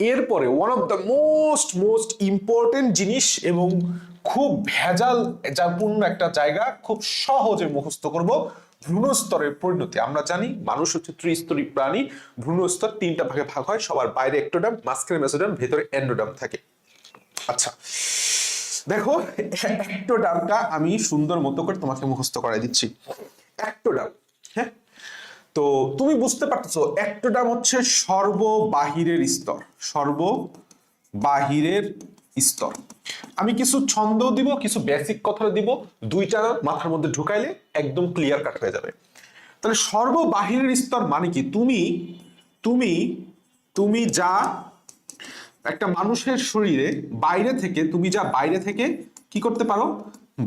এরপরে one of the most most important জিনিস এবং খুব ভেজাল পূর্ণ একটা জায়গা, খুব সহজে মুখস্থ করব ভ্রূণস্তরের পরিণতি। আমরা জানি মানুষ হচ্ছে ত্রিস্তরী প্রাণী ভ্রূণস্তর তিনটা ভাগে ভাগ হয়, সবার বাইরে একটোডাম মাঝখানে মেসোডাম ভেতরে এন্ডোডাম থাকে। আচ্ছা দেখো একটোডামটা আমি সুন্দর মতো করে তোমাকে মুখস্থ করাই দিচ্ছি। একটোডাম তো তুমি বুঝতে পারতেছো একটোডাম হচ্ছে সর্ববাহিরের স্তর সর্ব বাহিরের স্তর। আমি কিছু ছন্দ দিব, কিছু বেসিক কথা দিব, দুইটা মাথার মধ্যে ঢুকাইলে একদম ক্লিয়ার কাট হয়ে যাবে। তাহলে সর্ববাহিরের স্তর মানে কি? তুমি তুমি তুমি যা একটা মানুষের শরীরে বাইরে থেকে, তুমি যা বাইরে থেকে কি করতে পারো?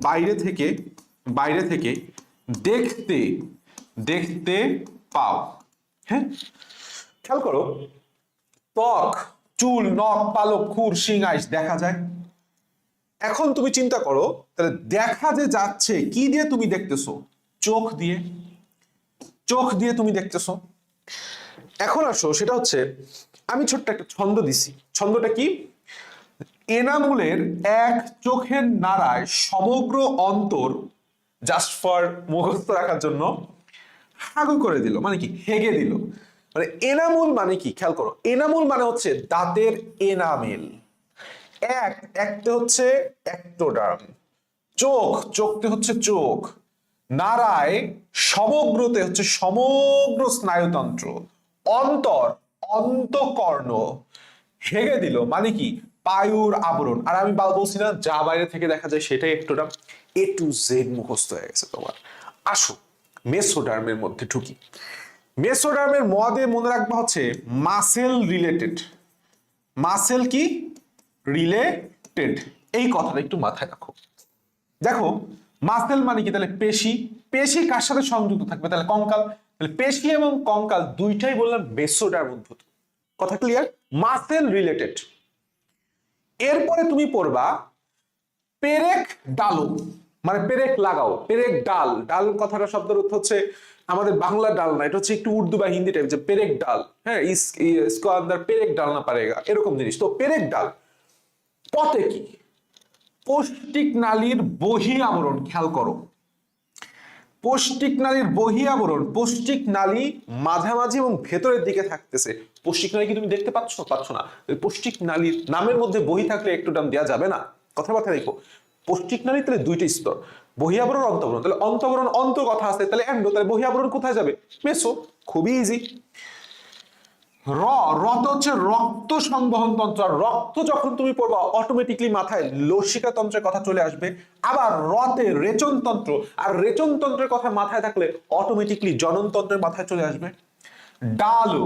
বাইরে থেকে বাইরে থেকে দেখতে দেখতে পাও। হ্যাঁ? খেয়াল করো। ত্বক, চুল, নখ, পালক, খুর, শিং, আইস দেখা যায়। এখন তুমি চিন্তা করো, তাহলে দেখা যে যাচ্ছে, কি দিয়ে তুমি দেখতেছো? চোখ দিয়ে। চোখ দিয়ে তুমি দেখতেছো। এখন আসো, সেটা হচ্ছে, আমি ছোট্ট একটা ছন্দ দিছি। ছন্দটা কি? এনামুলের এক চোখের নাড়ায় সমগ্র অন্তর জাস্ট ফর মুখস্থ রাখার জন্য হাগু করে দিল মানে কি, হেগে দিল। মানে এনামুল মানে কি, খেয়াল করো, এনামুল মানে হচ্ছে দাঁতের এনামেল। এক, একটা হচ্ছে অ্যাক্টোডার্ম চোখ চোখতে হচ্ছে চোখ। নারায় সমগ্রতে হচ্ছে সমগ্র স্নায়ুতন্ত্র। অন্তর, অন্তকর্ণ। হেগে দিল মানে কি পায়ুর আবরণ। আর আমি বাল বলছি না, যা বাইরে থেকে দেখা যায় সেটাই একটোডার্ম এ টু জেড মুখস্থ হয়ে গেছে তোমার। আসো। মেসোডার্মের মধ্যে ঢুকি। মেসোডার্মের মদে মনে রাখবা হচ্ছে মাসেল রিলেটেড মাসেল কি? রিলেটেড এই কথাটা একটু মাথায় রাখো। দেখো মাসেল মানে কি? তাহলে পেশি। পেশি কার সাথে সংযুক্ত থাকবে? তাহলে কঙ্কাল। তাহলে পেশি এবং কঙ্কাল দুইটাই বললাম মেসোডার্ম উদ্ভূত। কথা ক্লিয়ার মাসেল রিলেটেড এরপরে তুমি পড়বা পেরেক ডালো। মানে পেরেক লাগাও, পেরেক ডাল। ডাল কথাটা শব্দের অর্থ হচ্ছে আমাদের বাংলা ডাল না, এটা হচ্ছে একটু উর্দু বা হিন্দি টাইপ যে পেরেক ডাল। হ্যাঁ ইসকো আন্দার পেরেক ডাল না পারেগা এরকম জিনিস। তো পেরেক ডাল, পথে কি? পৌষ্টিক নালীর বহি আবরণ, খেয়াল করো। পৌষ্টিক নালীর বহি আবরণ, পৌষ্টিক নালী মাঝামাঝি এবং ভেতরের দিকে থাকতেছে। পৌষ্টিক নালী কি তুমি দেখতে পাচ্ছ? পাচ্ছ না। পৌষ্টিক নালীর নামের মধ্যে বহি থাকলে একটু দাম দেওয়া যাবে না? কথাবার্তা দেখো পৌষ্টিক নালী তাহলে দুইটা স্তর। বহিয়াবরণ অন্তবরণ তাহলে অন্তবরণ অন্ত কথা আছে, তাহলে এন্ডো তাহলে বহিয়াবরণ কোথায় যাবে? মেসো, খুবই ইজি র রত হচ্ছে রক্ত সংবহন তন্ত্র। আর রক্ত যখন তুমি পড়বা অটোমেটিকলি মাথায় লসিকা তন্ত্রের কথা চলে আসবে। আবার রতে রেচন তন্ত্র। আর রেচন তন্ত্রের কথা মাথায় থাকলে অটোমেটিকলি জনন তন্ত্রের মাথায় চলে আসবে। ডালো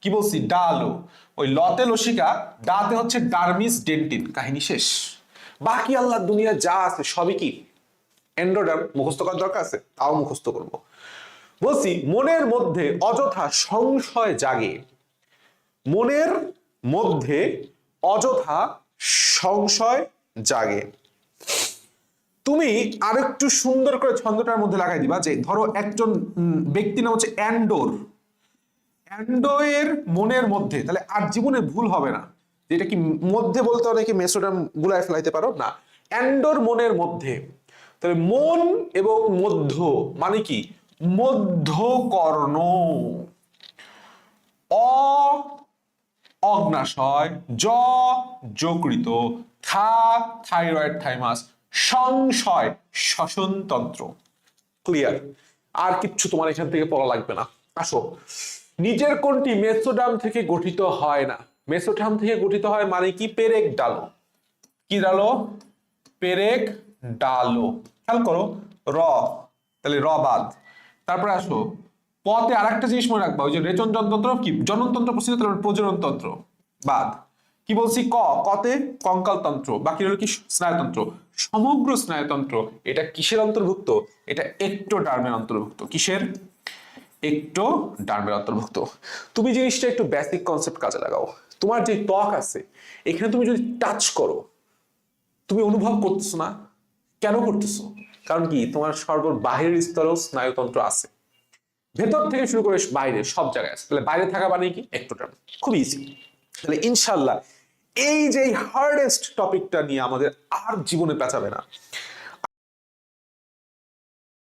কি বলছি? ডালো ওই লতে লসিকা, ডাতে হচ্ছে ডার্মিস ডেন্টিন কাহিনী শেষ। বাকি আল্লাহ দুনিয়া যা আছে সবই কি? এন্ডোডার্ম মুখস্থ করার দরকার আছে? তাও মুখস্থ করব। বলছি, মনের মধ্যে অযথা সংশয় জাগে। মনের মধ্যে অযথা সংশয় জাগে। তুমি আরেকটু সুন্দর করে ছন্দটার মধ্যে লাগাই দিবা যে, ধরো একজন ব্যক্তি নাম হচ্ছে অ্যান্ডোর অ্যান্ডোয়ের মনের মধ্যে, তাহলে আর জীবনে ভুল হবে না। যেটা কি মধ্যে বলতে অনেকে মেসোডাম গুলায় ফেলাইতে পারো? না। অ্যান্ডোর মনের মধ্যে। তাহলে মন এবং মধ্য মানে কি? মধ্যকর্ণ। অগ্নাশয় থাইরয়েড, থাইমাস, সংশয়, শ্বসনতন্ত্র। ক্লিয়ার? আর কিচ্ছু তোমার এখান থেকে পড়া লাগবে না। আসো। নিজের কোনটি মেসোডাম থেকে গঠিত হয় না। মেসোডাম থেকে গঠিত হয় মানে কি? পেরেক ডালো। কি ডালো? পেরেক ডালো। খেয়াল করো, র, তাহলে র বাদ। তারপরে আসো, পথে আরেকটা জিনিস মনে রাখবা, ওই যে রেচন যন্ত্র কি? জননতন্ত্র প্রসিদ্ধ তারপরে প্রজনন তন্ত্র বাদ। কি বলছি? ক, কতে কঙ্কাল তন্ত্র বাকি হলো কি? স্নায়ুতন্ত্র। সমগ্র স্নায়ুতন্ত্র, এটা কিসের অন্তর্ভুক্ত? এটা একটো ডার্মের অন্তর্ভুক্ত। কিসের? একটো ডার্মের অন্তর্ভুক্ত। তুমি জিনিসটা একটু বেসিক কনসেপ্ট কাজে লাগাও। তোমার যে ত্বক আছে, এখানে তুমি যদি টাচ করো, তুমি অনুভব করতেছো না, কেন করতেছো? কারণ কি, তোমার সর্ব বাহিরের স্তরেও স্নায়ুতন্ত্র আছে। ভেতর থেকে শুরু করে বাইরে, সব জায়গায় আছে। তাহলে বাইরে থাকা মানে কি? একটোটার্ম খুব ইজি তাহলে ইনশাল্লাহ এই যে হার্ডেস্ট টপিকটা নিয়ে আমাদের আর জীবনে পেঁচাবে না